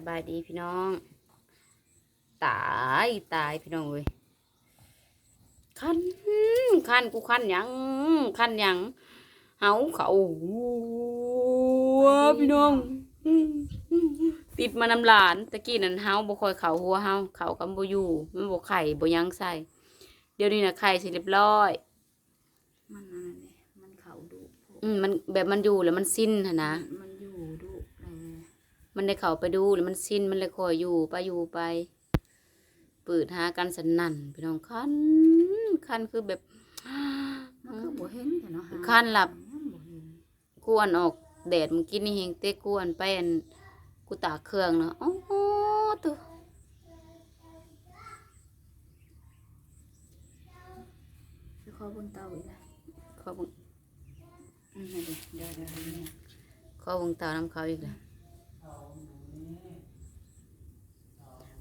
สบายดีพี่น้อง ตายตายพี่น้องเว้ยคันคันกูคันหยังคันหยังเฮาเขาหัวพี่น้องติดมานำหลานตะกี้นั้นเฮาบ่ค่อยเขาหัวเฮาเขากำบ่อยู่มันบ่ไข่บ่หยังใส่ เดี๋ยวนี้น่ะไข่สิเรียบร้อยมันอะไรเนี่ยมันเขาดุพวกอืมมันแบบมันอยู่แล้วมันสิ้นหั่นนะมันอยู่ดุแล มันได้เข้าไปดูแล้วมันสิ้นมันเลยคอยอยู่ไปอยู่ไปเปิดหากันสนั่นพี่น้องคันคันคือแบบมันคือบ่เห็นแต่เนาะหาคันหลับยังบ่เห็นกวนออกแดดมันกินนี่เฮงเต้กวนไปอันกูตากเครื่องเนาะโอ้โหตัวคือเขาบนเตาอีกแล้วขอเบิ่งอืมเดี๋ยวเดี๋ยวเดี๋ยวเดี๋ยวขอเบิ่งตาน้ำเขาอีกแล้ว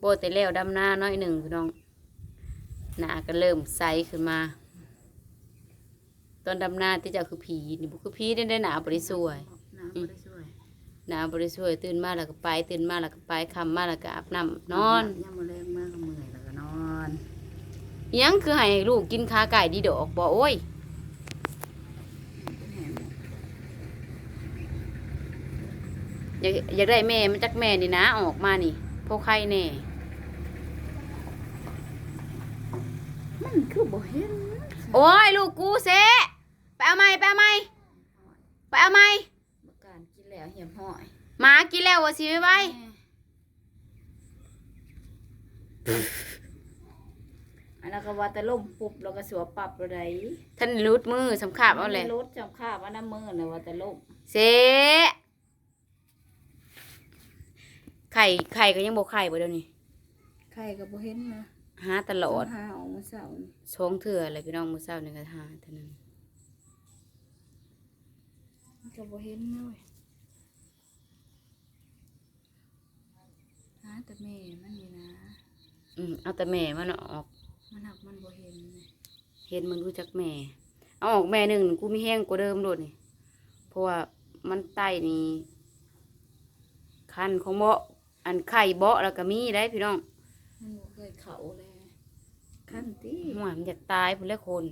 โบแต่แล้วดำหน้าน้อยหนึ่งพี่น้องหน้าก็เริ่มใสขึ้นมา ตอนดำหน้าที่เจะคือผีนี่บุคือผีได้ได้หนาบริสวยน้ำบ่ได้ช่วยหนาบริสวยตื่นมาแล้วก็ไป ตื่นมาแล้วก็ไปคำมาแล้วก็อาบน้ำนอนยังบ่แรงมากก็เมื่อยแล้วก็นอนอิหยังคือให้ลูกกินขาไก่ดีดอกบ่โอ้ยเป็นแหมอยากอยากได้แม่มันจักแม่นี่นะออกมานี่พวกใครแน่ มันคือบ่เห็นโอ้ยลูกกูเซะไปเอาไม้ไปเอาไม้ไปเอาไม้บ่การกินแล้วเหี่ยมห้อยหมากินแล้วว่าสิไว้ไว้อันนั้นก็ว่าแต่ล่มปุ๊บแล้วก็สวบปรับบ่ได้ท่านรูดมือสำคับเอาเลยรถจำข้าว่าน้ำมือน่ะว่าแต่ล่มเซะไข่ไข่ก็ยังบ่ไข่บ่เดี๋ยวนี้ใครก็บ่เห็นนะ หาตลอดหาออกมาเช้านี่ชงเถื่ออะไรพี่น้องมื้อเช้านี่ก็หาเท่านั้นมันก็บ่เห็นนะเว้ยหาแต่แม่มันนี่นะ อืมเอาแต่แม่มันออก มันหักมันบ่เห็นเลยเห็นมึงรู้จักแม่ เอาออกแม่หนึ่งกูมีแห้งกว่าเดิมโดดนี่เพราะว่ามันไตนี่คันของเบาะอันไข่เบาะแล้วก็มีได้พี่น้อง มันบ่เคยเขาเลย ขั้นตีหัวมันอยากตายพุ่นแหละคน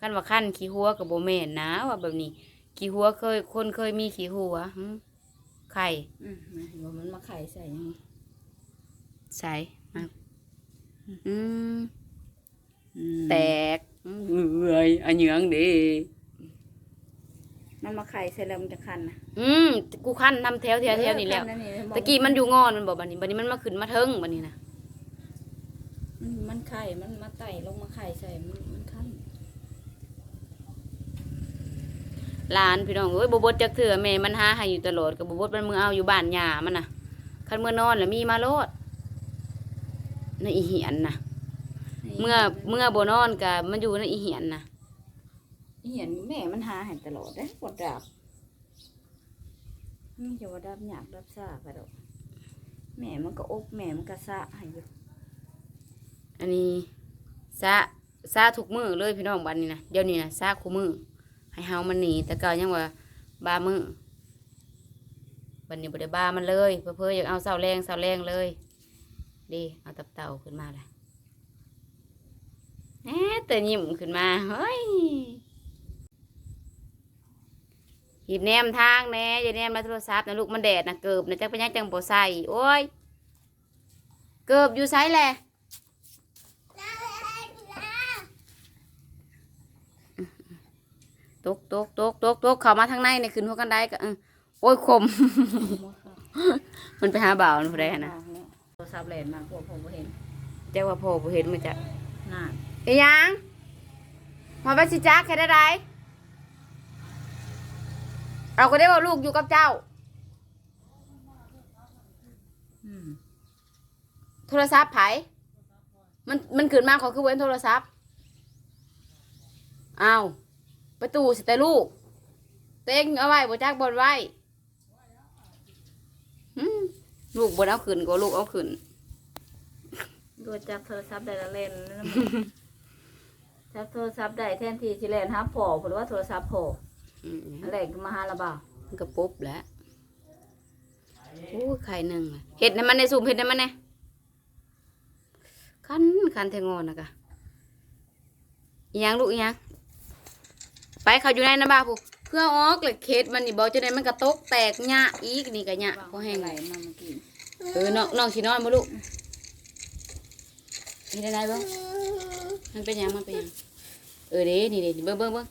คันว่าคันขี้หัวกับโบแม่นนะว่าแบบนี้ ขี้หัวเคย คนเคยมีขี้หัวหึไข่อืมมาเห็นว่ามันมาไข่ใส่ยังใส่มาอืมอืมแตกอืมเอ้ยอันยังดีมันมาไข่ใส่แล้วมันจะคันนะอืมกูคันทำแถวแถวแถวนี่แล้ว เออคัตะกี้มันอยู่งอนมันบอกบันนี้บันนี้มันมาขึ้นมาเทิงบันนี้นะมันมัน ไข่มันมาไต่ลงมาไข่ใส่มันมันคันหลานพี่น้องเอ้ยบบดจักเถื่อแม่มันหาให้อยู่ตลอดกับบดมันมือเอาอยู่บ้านหญ้ามันน่ะคันเมื่อนอนแล้วมีมาโลดในอีเหียนน่ะเมื่อเมื่อบ่นอนกับมันอยู่ในอีเหียนน่ะเห็นแม่มันหาใหายตลอดเด้ปวดดับนี่จะว่าดับหยากดับซ่ากระดอกแม่มันก็อบแม่มันก็ซ่าให้อยู่ อันนี้ซาซาทุกมือเลยพี่น้องบันนี้นะเดี๋ยวนี้นะซาคู่มือให้เฮามันหนีแต่เก่ายังว่าบามือบันนี้บ่ได้บามันเลยเพื่อเพื่ออยากเอาเสาแรงเสาแรงเลยดีเอาตับเต่าขึ้นมาเลยแหมแต่ยิ้มขึ้นมาเฮ้ยหีบแนมทางแน่อย่าแนมมาโทรศัพท์นะลูกมันแดดนะเกิบนะจักเป็นหยังจังบ่ใส่โอ้ยเกิบอยู่ไสแหละ ตกตกตกตกตกเข้ามาทางในเนี่ยขึ้นหัวกันได้ก็เออโอ้ยคม มันไปหาบ่าวมันผู้ใดหั้นนะโทรศัพท์แหลนมากลัวผมบ่เห็นเจ้าว่าพ่อบ่เห็นมันจะน่าเอีหยังมาไปสิจักแค่ได้ไรเอาก็ได้ว่าลูกอยู่กับเจ้าอืมโทรศัพท์ไผมันมันขึ้นมาเขาคือเว้นโทรศัพท์ อ้าวประตูสิแต่ลูก เต็งเอาไว้บ่จักบนไว้หืมลูกบนเอาขึ้นก็ลูกเอาขึ้นดูจับโทรศัพท์ได้ละเล่นแล้วมันจับโทรศัพท์ได้แทนที่สิเล่นหาพ่อเพราะว่าโทรศัพท์พ่ออืมอะไรก็มาหาละบ่าวมันก็ปุ๊บแล้วโอ้ยไข่หนึ่งอะเห็ดในมันในสุ่มเห็ดในมันในคันคันแทงอนนะกะอีหยังลูกอีหยังไป เขาอยู่ในนะบ้าผู้เพื่อออกเลยเคสมันนี่บอกจะได้มันกระตกแตกหญ้าอีกนี่กะหญ้าพอแห้งไหลเลยมาเมื่อกี้เออน้องน้องสินอนบ่ลูกมีได้ได้บ่มันเป็นหยังมันเป็นหยังเออเด้นี่เด้นี่เบิ่งเบิ่งเบิ่ง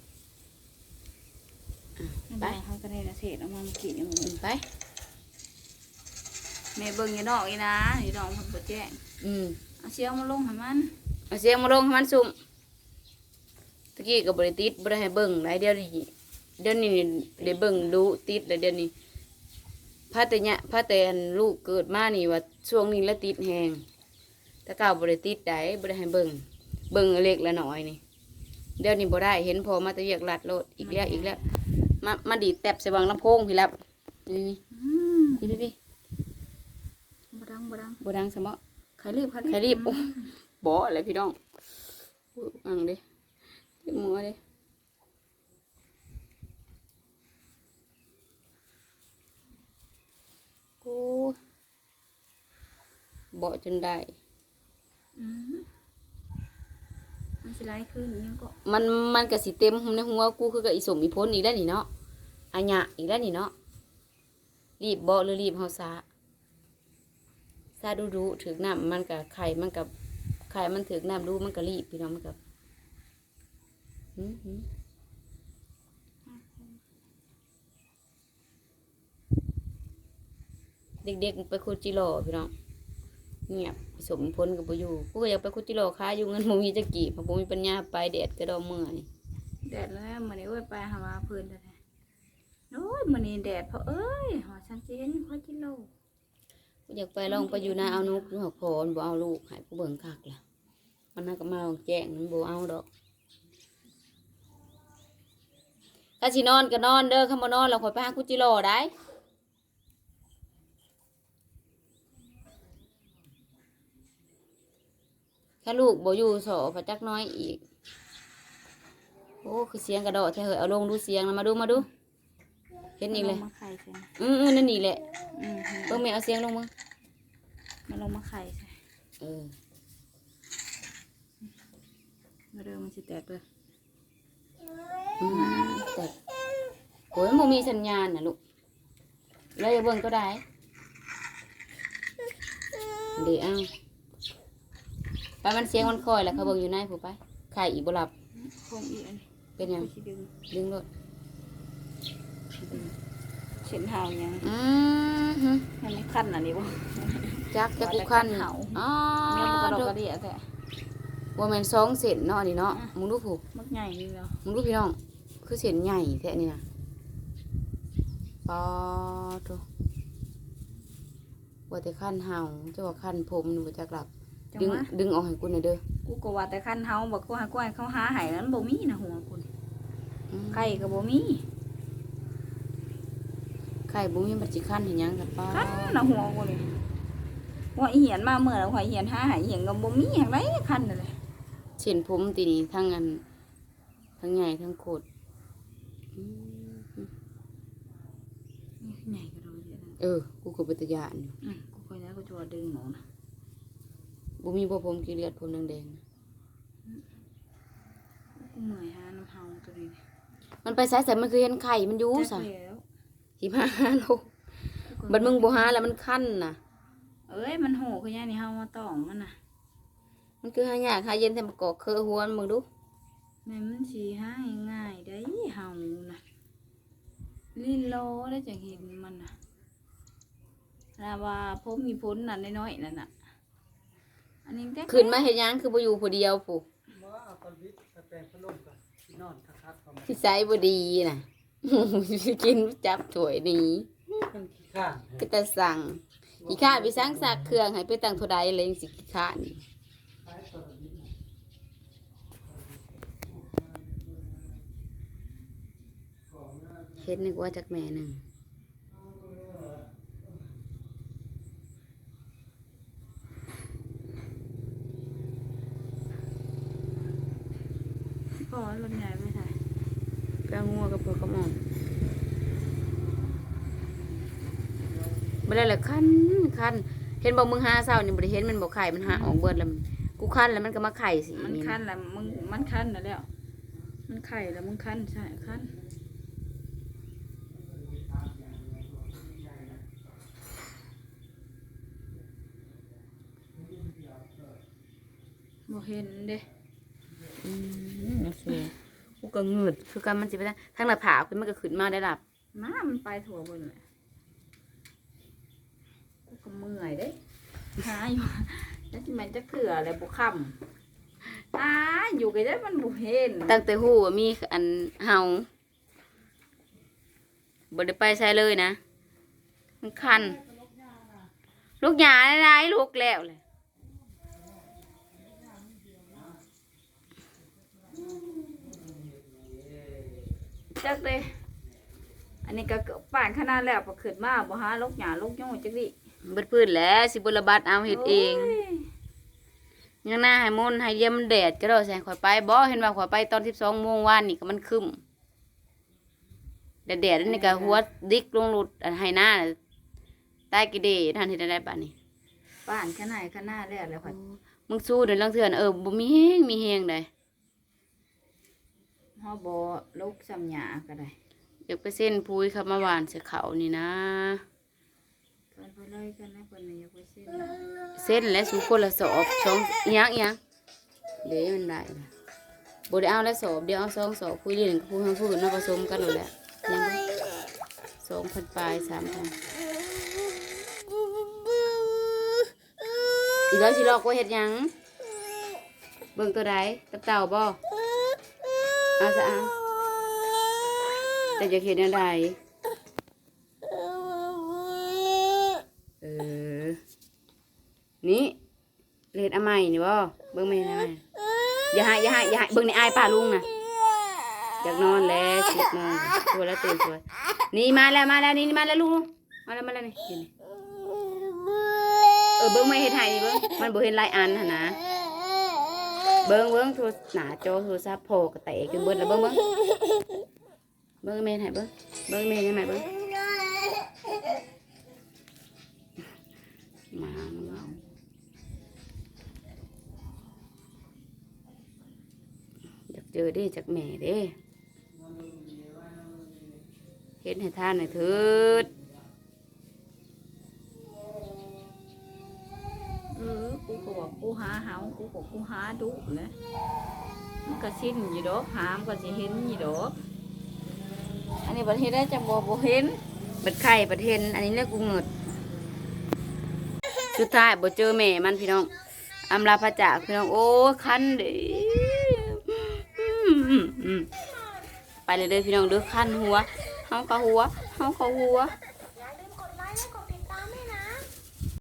ไปเขาก็ได้ละเศษเอามาเมื่อกี้นี่อืมไปแม่เบิ่งอย่าดอกอีนะอย่าดอกมันบ่แจ้งอืมเอาเสียงมาลงให้มันเอาเสียงมาลงให้มันสุ่ม ตะกี้ก็บริติดบริให้เบิ่งหลายเดี๋ยวนี้เดี๋ยวนี้ได้เบิ่งดูติดแล้วเดี๋ยวนี้พระแต่เนี่ยพระแต่อันลูกเกิดมานี่ว่าช่วงนี้ละติดแหงแต่เก่าบริติดได้บริให้เบิ่งเบิ่งเล็กละน้อยนี่เดี๋ยวนี้บ่ได้เห็นพอมาแตะเวียกลัดโลดอีกแล้วอีกแล้วมามาดีดแตบใส่วังลำโพงพี่รับนี่นี่อืมนี่พี่พี่บ่ดังบ่ดังบ่ดังสมะใครรีบใครรีบใครรีบโอ้บ่อะไรพี่น้องอุ๊ยอังเด้ เจ็บหัวเด้โอ้บ่จนได้ อืมมันสิไล่ขึ้นอีหยังก็มันมันก็สิเต็มในหัวกูคือกับอีสมอีพ้นอีกแล้วนี่เนาะอัญญะอีกแล้วนี่เนาะรีบบ่หรือรีบเฮาซาซาดูดูๆถึกน้ำมันกับไข่มันกับไข่มันถึกน้ำดูมันก็รีบพี่น้องมันกับหืมหืม เด็กๆไปคุดจิโร่พี่น้องเงียบสมพ้นกับปอยู่กูก็อยากไปคุดจิโร่ค้าอยู่เงินบ่มีจะกี่เพราะบ่มีปัญญาไปแดดก็ดอเมื่อยแดดแล้วมื้อนี้เอ้ยไปหาว่าเพิ่นแท้ๆโอ้ยมื้อนี้แดดเพราะเอ้ยหอฉันเห็นพอกิโลกูอยากไปลองไปอยู่นาเอานุกอยู่หักพรบ่เอาลูกให้กูเบิ่งคักล่ะมันน่าก็มาแจ้งมันบ่เอาดอก ถ้าสินอนก็นอนเด้อคำบ่นอนเราขอยไปหาคุจิโร่ได้ถ้าลูกบ่อยู่สอพระจักน้อยอีก โอ้คือเสียงกระโดดแท้เหยเอาลงดูเสียงนะมาดูมาดู เห็นอีกเลย มาไข่ใช่อือๆนั่นนี่แหละอืมเบิ่งแม่เอาเสียงลงมึงมาลงมาไข่ใช่เออมาเริ่มมันสิแตกเลย อืมแต่โอ้ยมันมีสัญญาณนะลูกแล้วอย่าเบิ่งก็ได้เดี๋ยวเอาไปมันเสียงมันคอยแหล้วเขาเบิ่งอยู่ในผู้ไปไข่อีกบ่หลับคงอีกอันนี้เป็นหยังกูสิดึงดึงรถเส้นเท้ายังอือหือให้มันคันอันนี้บ่จักจักกูคันว่าแต่คันเหาอ๋อเนี่ยมันกระดกดูกระเดียแท้ ว่าแม่นสองเส้นเนาะนี่เนาะมึงดูผู้มักใหญ่นี่แล้วมึงดูพี่น้อง คือเส้นใหญ่แท้นี่นะปอทุว่าแต่ขั้นเห่าเจ้าว่าขั้นผมหนูจักหลับ จังดึงหวะดึงออกให้กูหน่อยเด้อกูก็ว่าแต่คันเฮาบอกกูหากูให้เขาหาให้นั้นบ่มีนะหัวคุณอืมไข่ก็บ่มีไข่บุ้มีมันจิขั้นเห็นยังกันป้าคันนะหัวกูนี่ว่าอีเหียนมาเมื่อแล้วหัวอีเหียนหาให้อีเหียนก็บ่มีหยังไดคันนั่นแหละ เส้นผมตีนี้ทั้งอันทั้งใหญ่ทั้งโคตรอืมใหญ่ก็ดูเยอะนะเออ กูก็เป็นตะยานอยู่อืมกูเคยแล้วกูจะว่าดึงหนูนะบุมีบ่ผมกี่เลือดผมแดงๆนะกูเมื่อยหาน้ำเฮาตัวนี้มันไปสายใส่มันคือเห็นไข่มันอยู่จัสะกแล้วสิบห้าโลบัดมึงบ่หาแล้วมันคันน่ะ เอ้ยมันโหคือยังนี่เฮามาต้องมันน่ะ มันคือหายากหาเย็นแต่มากอกเคอหัวมันมึงดูแม่มันสิหาง่ายๆได้เฮาน่ะลินโลได้จังเห็นมันน่ะนาว่าผมมีพ้นน่ะน้อยๆนั่นน่ะ อันนี้แต่ขึ้นมาเฮ็ดหยังคือบ่อยู่ผู้เดียวผู้ว่าเอาตอนวิทย์ไปแปลงพัดลมกันนอนคักๆประมาณที่ใส่บ่ดีน่ะกินจับถ้วยหนี้เป็นขี้ข้างก็แต่สั่งขี้ข้าไปสั่งสักเครื่องให้ไปตั้งเท่าใดเลยจังสิขี้ข้านคล้ายตอนวิทย์น่ะ เฮ็ดนึกว่าจักแม่หนึงพ่อรถใหญ่ไม่ใช่ไปเอางัวกับพวกกระหม่อมบ่ได้ละคันคันเห็นบอกมึงหาเศร้านี่บ่ได้เห็นมันบ่ไข่มันหาออกเบิดแล้วมันกูคันแล้วมันก็มาไข่สิมันคันแล้วมึงมันคันแล้วแล้วมันไข่แล้วมึงคันใช่คัน เห็นเด้อืมโอเคกูก็เงืดคือกันมันสิไปทางทางหน้าผากมันก็ขึ้นมาได้ล่ะน้ามันไปถั่วเบนแหละกูก็เมื่อยเด้หาอยู่แล้วที่มันจะเกลืออะไรบุค่ำตาอยู่กันได้มันบุเห็นตั้งแต่ฮู้ว่ามีอันเฮาบ่ได้ไปใช้เลยนะ มันคัน ลูกหยาได้ลูกแล้วเลย จักเลย อันนี้ก็เกือบป่านขนาดแล้วพอขึ้นมาบ่หาลูกหยาลูกโย่จักดิเบิดพื้นแล้วสิบุระบัดเอาเฮ็ดเองโยยังหน้าให้มนต์ให้เยี่ยมนแดดก็ได้แสงข่อยไปบ่เห็นว่าข่อยไปตอน12โมงวานนี่ก็มันครึ้มแดดๆนี่ก็หัวดิกลงรุดอันให้หน้าน่ะใต้กิเดท่านเฮ็ดได้ปานนี้ป่านขนาดขนาดแล้วแล้วค่ะมึงสู้เดี๋ยวลังเทื่อนเออบ่มีแฮงมีแฮงได้ฮอบ่ลูกซ้ำหยาก็ได้อยากไปเส้นพุยเข้ามาหวานใส่เขานี่นะ เพิ่นไปเลยกันนะเพิ่นน่ะอยากไปเส้นนะเส้นและสูคนละสอบสองอิหยังอิหยังเดี๋ยวมันได้นะบ่ได้เอาแล้วสอบเดี๋ยวเอาสองสอบคุยเรียนกับผู้ทางผู้อื่นมาผสมกันหมดแหละยังบ่สองพันปลายสามพันอีกแล้วสิลอกว่าเฮ็ดหยังเบิ่งตัวใดกับเต่าบ่เอาซะอาแต่จะเห็นอะไรเออ นี่เล่นอะใหม่นี่บ่เบิ่งไม่เห็นอะใหม่อย่าให้อย่าให้อย่าให้เบิ่งในอายป้าลุงนะอยากนอนแล้วสิบโมงตัวแล้วตื่นสวนี่มาแล้วมาแล้วนี่มาแล้วลุงมาแล้วมาแล้วนี่เห็นเออเบิ่งไม่เห็นให้นี่เบิ่งมันบ่เห็นลายอันหั่นนะ เบิ่งเบิ่งโทรหน้าจโทรศัพท์โผล่กระแตกจนเบิดแล้วเบิ่งเบิ่งเบิ่งไม่เห็นให้เบิ่งเบิ่งไม่เห็นให้เบิ่งมามึงเอาอยากเจอด้จากแม่ด้เห็นให้ท่านหน่อยเถิด กูก็บอกกูหาหากูก็กูหาดุเลยมันก็สิ้นอยู่ดอกหามก็สิเห็นอยู่ดอกอันนี้ประเทศได้จังบ่บ่เห็นบัดไข่ประเทศอันนี้เรียกกูเงิดสุดท้ายบ่เจอแม่มันพี่น้องอำลาพระจากพี่น้องโอ้คันเด้ไปเลยเด้อพี่น้องเด้อคันหัวเฮาก็หัวเฮาก็หัว